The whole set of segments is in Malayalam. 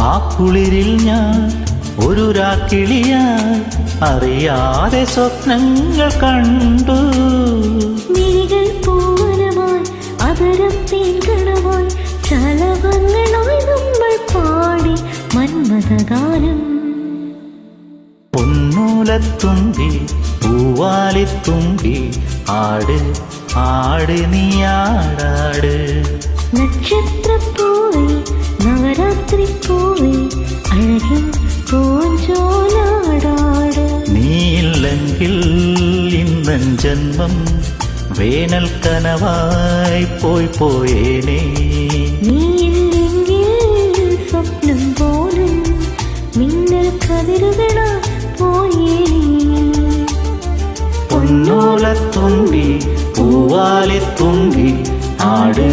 ആ കുളിരിൽ ഞാൻ ഒരു രാക്കിളിയായി അറിയാതെ സ്വപ്നങ്ങൾ കണ്ടു. നീകൾ പൂവനമായി പാടി പൂവാലിത്തുമ്പി ആട് ആട് നീയാടാട്. നക്ഷത്രപ്പൂവേ നവരാത്രി പൂവേ അഴകിൻ പൂഞ്ചോലാടാട് നീയില്ലെങ്കിൽ ഇന്നൻ ജന്മം വേനൽ കനവായി പോയി പോയേനേ. നീയില്ലെങ്കിൽ സ്വപ്നം പോലും മിന്നൽ കതിരുകളാ பொன்னூலத்தும்பி பூவாலி தும்பி ஆடு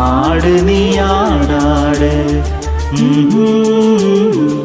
ஆடு நீ ஆடாடு. mm